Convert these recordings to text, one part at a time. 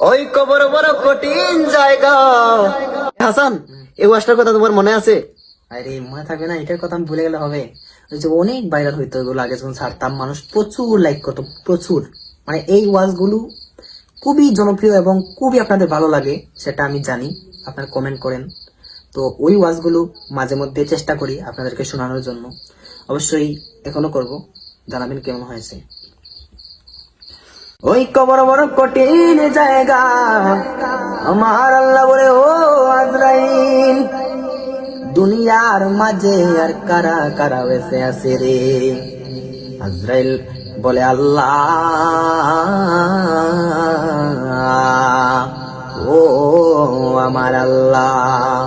ওই কবর বড় কঠিন জায়গা। হাসান এই ওয়াজটার কথা তোমার মনে আছে? আরে, মনে থাকবে না, এটার কথা আমি ভুলে গেলে হবে। যে অনেক ভাইরাল হইতো এগুলো, আগে যখন ছাড়তাম, মানুষ প্রচুর লাইক করতো, প্রচুর। মানে এই ওয়াজগুলো খুবই জনপ্রিয় এবং খুবই আপনাদের ভালো লাগে, সেটা আমি জানি, আপনারা কমেন্ট করেন। তো ওই ওয়াজগুলো মাঝে মধ্যে চেষ্টা করি আপনাদেরকে শোনানোর জন্য। অবশ্যই এখনও করব, জানাবেন কেমন হয়েছে। ওই কবর বড় কঠিন জায়গা। আমার আল্লাহ বলে, ও আজরাইল, দুনিয়ার মাঝে আর কারা কারা বেসে আছে রে? আজরাইল বলে, আল্লাহ, ও আমার আল্লাহ,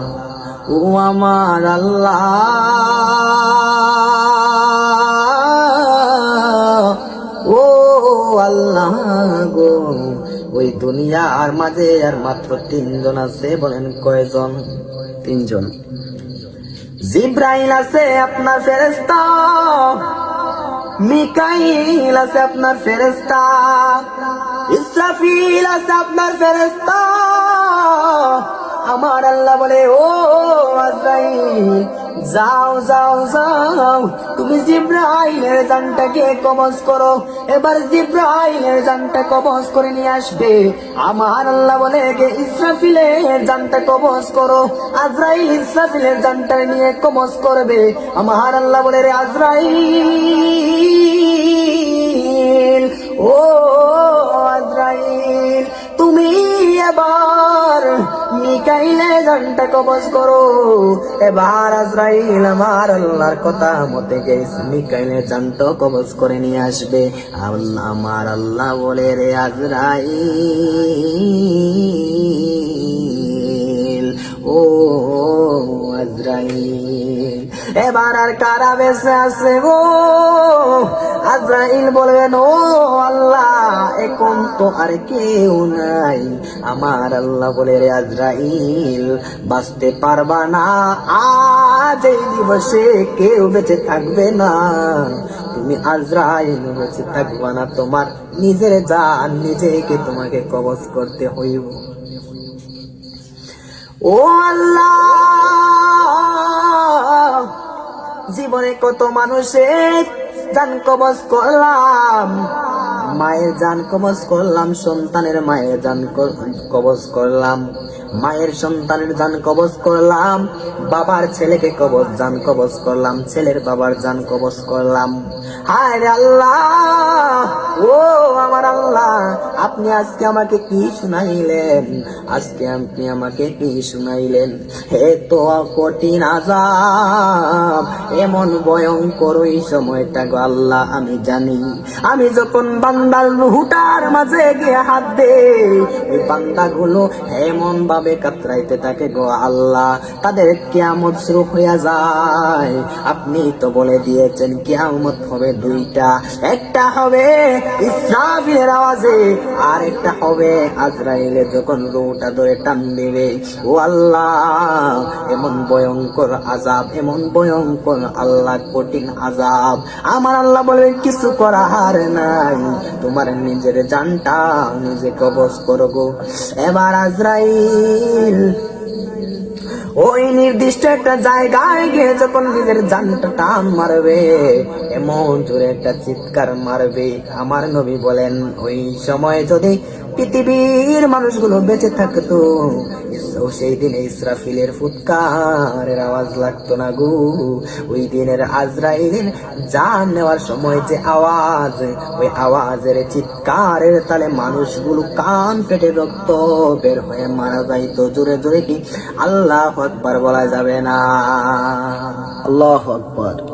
ও আমার আল্লাহ আল্লাহ গো। ওই দুনিয়ার মাঝে আর মাত্র তিনজন আছে বলেন কয়জন? তিনজন। জিব্রাইল আছে আপনার ফেরেস্তা মিকাইল আছে আপনার ফেরেস্তা ইসরাফিল আছে আপনার ফেরেস্তা আমার আল্লাহ বলে, ও আজরাইল যাও যাও যাও। তুমি জিব্রাইলের জানটাকে কবজ করো। এবার জিব্রাইলের জানটা কবজ করে নিয়ে আসবে। আমার আল্লাহ বলে, গে ইসরাফিলের জানটা কবজ করো। আজরাইল ইসরাফিলের জানটা নিয়ে কবজ করবে। আমার আল্লাহ বলে, রে আজরাইল মিকাইলে জানটা কবজ করো। এবার আজরাইল আমার আল্লাহর কথা মতে গেছে, মিকাইলে জানটা কবজ করে নিয়ে আসবে। আল্লাহ আমার আল্লাহ বলে রে আজরাইল, ও আজরাইল। এবার আর কারা বেঁচে আছে গো? আজরাইল বলবেন ও আল্লাহ এখন তো আর কেউ নাই। আমার আল্লাহ বলে, রে আজরাইল, বাঁচতে পারবা না। আজ এই দিবসে কেউ বেঁচে থাকবে না। তুমি আজরাইল, বেঁচে থাকবা না। তোমার নিজের জান, নিজেকে তোমাকে কবজ করতে হইব। ও আল্লাহ, জীবনে কত মানুষের জান কবজ করলাম। মায়ের জান কবজ করলাম সন্তানের মায়ের জান কবজ করলাম। মায়ের সন্তানের জান কবজ করলাম, বাবার ছেলেকে কবজ জান কবজ করলাম, ছেলের বাবার জান কবজ করলাম। হায় আল্লাহ, ও আমার আল্লাহ, আপনি আজকে আমাকে কি শুনাইলেন? আজকে আপনি আমাকে কি শুনাইলেন? হে তো কঠিন আজাব এমন ভয়ঙ্কর ওই সময়টা গো আল্লাহ, আমি জানি। আমি যখন বান্দার রুহুটার মাঝে গিয়ে হাত দে ওই বান্দাগুলো এমন ভাবে কাতরাইতে থাকে গো আল্লাহ। তাদের কেয়ামত শুরু হইয়া যায়। আপনি তো বলে দিয়েছেন, কেয়ামত হবে দুইটা। একটা হবে ইসরাফিলের আওয়াজে আর একটা হবে আজরাইলে যখন রুটা ধরে টান দেবে। ও আল্লাহ ভয়ঙ্কর আজাব, এমন ভয়ঙ্কর আল্লাহ কঠিন আজাব। আমার আল্লাহ বলে কিছু করার নাই। তোমার নিজের জানটা নিজে কবজ করো গো। এবার আজরাইল ওই নির্দিষ্ট একটা জায়গায় গিয়ে যখন নিজের জানটা টান মারবে, এমন জোরে একটা চিৎকার মারবে। আমার নবী বলেন, ওই সময় যদি পৃথিবীর মানুষগুলো বেঁচে থাকতো সেই দিনে ইসরাফিলের ফুৎকারের আওয়াজ লাগতো না গো। ওই দিনের আজরাইলের জান নেওয়ার সময় যে আওয়াজ, ওই আওয়াজের চিৎকারের তালে মানুষগুলো কান ফেটে রক্ত বের হয়ে মারা যাইতো। জোরে জোরে কি আল্লাহ আকবার বলা যাবে না। আল্লাহ আকবর।